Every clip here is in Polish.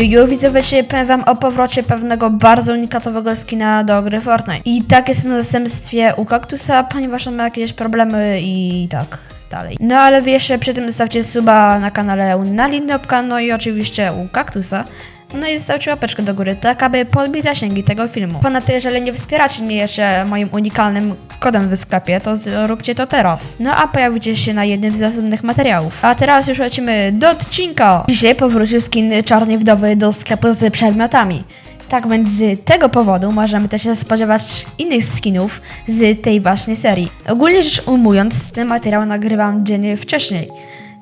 Juju, widzowie, dzisiaj powiem wam o powrocie pewnego bardzo unikatowego skina do gry Fortnite. I tak jestem na zastępstwie u Kaktusa, ponieważ on ma jakieś problemy i tak dalej. No ale jeszcze przy tym zostawcie suba na kanale na Linopka, no i oczywiście u Kaktusa. No i zostawcie łapeczkę do góry, tak aby podbić zasięgi tego filmu. Ponadto, jeżeli nie wspieracie mnie jeszcze moim unikalnym kodem w sklepie, to zróbcie to teraz. No a pojawicie się na jednym z następnych materiałów. A teraz już lecimy do odcinka. Dzisiaj powrócił skin Czarnej Wdowy do sklepu z przedmiotami. Tak więc z tego powodu możemy też się spodziewać innych skinów z tej właśnie serii. Ogólnie rzecz ujmując, ten materiał nagrywam dzień wcześniej.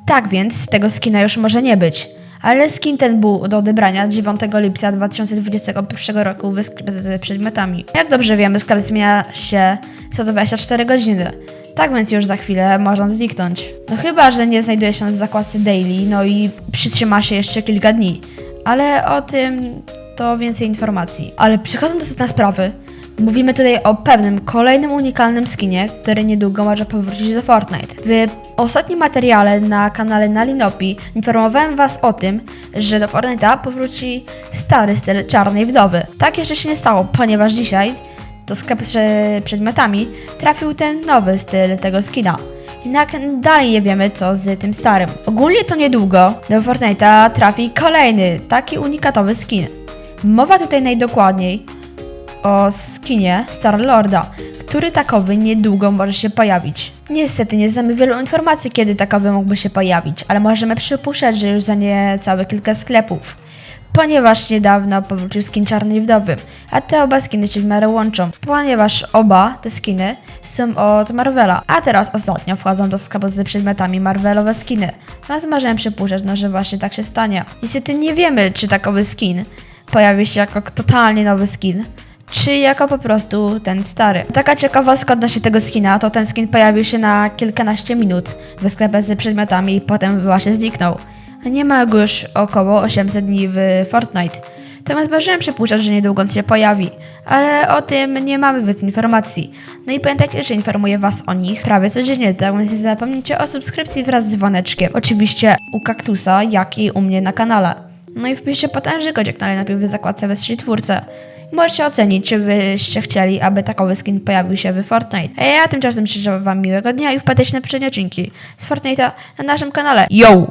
Tak więc tego skina już może nie być. Ale skin ten był do odebrania 9 lipca 2021 roku w sklepie z przedmiotami. Jak dobrze wiemy, sklep zmienia się co 24 godziny. Tak więc już za chwilę można zniknąć. No chyba, że nie znajduje się w zakładce daily, no i przytrzyma się jeszcze kilka dni. Ale o tym to więcej informacji. Ale przechodząc do sedna sprawy, mówimy tutaj o pewnym kolejnym unikalnym skinie, który niedługo może powrócić do Fortnite. W ostatnim materiale na kanale Nalinopi informowałem Was o tym, że do Fortnite'a powróci stary styl Czarnej Wdowy. Tak jeszcze się nie stało, ponieważ dzisiaj do sklepu z przedmiotami trafił ten nowy styl tego skina. Jednak dalej nie wiemy co z tym starym. Ogólnie to niedługo do Fortnite'a trafi kolejny taki unikatowy skin. Mowa tutaj najdokładniej o skinie Star-Lorda, który takowy niedługo może się pojawić. Niestety nie znamy wielu informacji, kiedy takowy mógłby się pojawić, ale możemy przypuszczać, że już za niecałe kilka sklepów. Ponieważ niedawno powrócił skin Czarnej Wdowy, a te oba skiny się w miarę łączą, ponieważ oba te skiny są od Marvela, a teraz ostatnio wchodzą do sklepu z przedmiotami Marvelowe skiny, więc możemy przypuszczać, no, że właśnie tak się stanie. Niestety nie wiemy, czy takowy skin pojawi się jako totalnie nowy skin, czy jako po prostu ten stary. Taka ciekawostka odnośnie tego skina, to ten skin pojawił się na kilkanaście minut w sklepie z przedmiotami i potem właśnie zniknął. Nie ma go już około 800 dni w Fortnite. Natomiast możemy przypuszczać, że niedługo on się pojawi, ale o tym nie mamy zbyt informacji. No i pamiętajcie, że informuję Was o nich prawie codziennie, tak więc nie zapomnijcie o subskrypcji wraz z dzwoneczkiem. Oczywiście u Kaktusa, jak i u mnie na kanale. No i wpiszcie potężny kodziek na najlepiej w zakładce we czwórce. Możecie ocenić, czy byście chcieli, aby takowy skin pojawił się w Fortnite. A ja tymczasem życzę Wam miłego dnia i wpadajcie na poprzednie odcinki z Fortnite'a na naszym kanale. Yo!